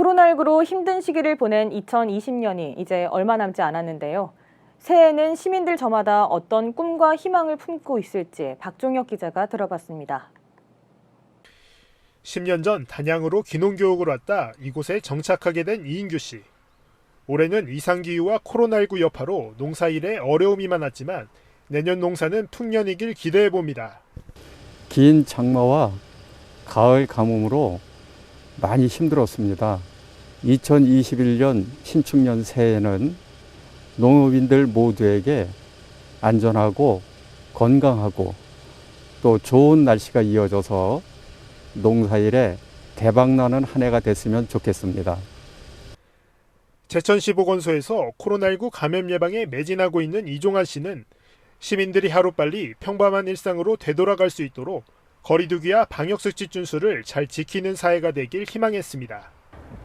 코로나19로 힘든 시기를 보낸 2020년이 이제 얼마 남지 않았는데요. 새해에는 시민들 저마다 어떤 꿈과 희망을 품고 있을지 박종혁 기자가 들어봤습니다. 10년 전 단양으로 귀농교육을 왔다 이곳에 정착하게 된 이인규 씨. 올해는 이상기후와 코로나19 여파로 농사일에 어려움이 많았지만 내년 농사는 풍년이길 기대해 봅니다. 긴 장마와 가을 가뭄으로 많이 힘들었습니다. 2021년 신축년 새해에는 농업인들 모두에게 안전하고 건강하고 또 좋은 날씨가 이어져서 농사일에 대박나는 한 해가 됐으면 좋겠습니다. 제천시 보건소에서 코로나19 감염 예방에 매진하고 있는 이종환 씨는 시민들이 하루빨리 평범한 일상으로 되돌아갈 수 있도록 거리두기와 방역수칙 준수를 잘 지키는 사회가 되길 희망했습니다.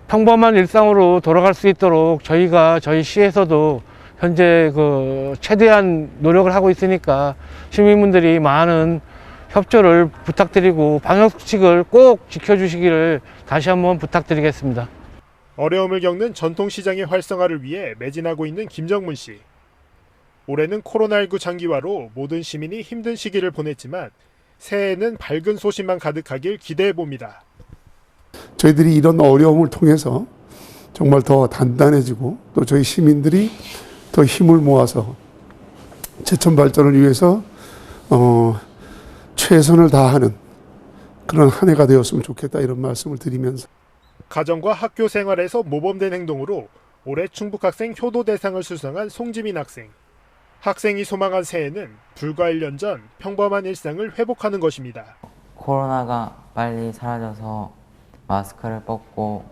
평범한 일상으로 돌아갈 수 있도록 저희가 저희 시에서도 현재 그 최대한 노력을 하고 있으니까 시민분들이 많은 협조를 부탁드리고 방역수칙을 꼭 지켜주시기를 다시 한번 부탁드리겠습니다. 어려움을 겪는 전통시장의 활성화를 위해 매진하고 있는 김정문 씨. 올해는 코로나19 장기화로 모든 시민이 힘든 시기를 보냈지만 새해에는 밝은 소식만 가득하길 기대해 봅니다. 저희들이 이런 어려움을 통해서 정말 더 단단해지고 또 저희 시민들이 더 힘을 모아서 제천 발전을 위해서 어, 최선을 다하는 그런 한 해가 되었으면 좋겠다 이런 말씀을 드리면서 가정과 학교 생활에서 모범된 행동으로 올해 충북학생 효도 대상을 수상한 송지민 학생. 학생이 소망한 새해는 불과 1년 전 평범한 일상을 회복하는 것입니다. 코로나가 빨리 사라져서 마스크를 벗고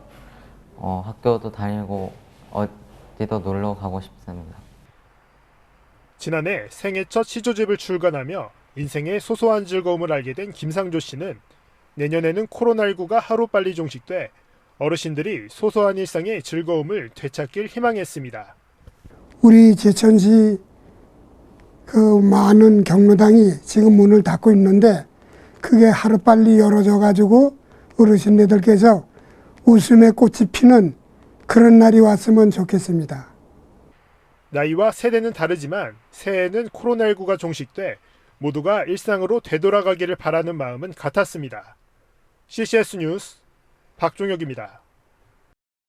어, 학교도 다니고 어디도 놀러 가고 싶습니다. 지난해 생애 첫 시조집을 출간하며 인생의 소소한 즐거움을 알게 된 김상조 씨는 내년에는 코로나19가 하루빨리 종식돼 어르신들이 소소한 일상의 즐거움을 되찾길 희망했습니다. 우리 제천시 그 많은 경로당이 지금 문을 닫고 있는데 그게 하루빨리 열어져 가지고 어르신들께서 웃음의 꽃이 피는 그런 날이 왔으면 좋겠습니다. 나이와 세대는 다르지만 새해에는 코로나19가 종식돼 모두가 일상으로 되돌아가기를 바라는 마음은 같았습니다. CCS 뉴스 박종혁입니다.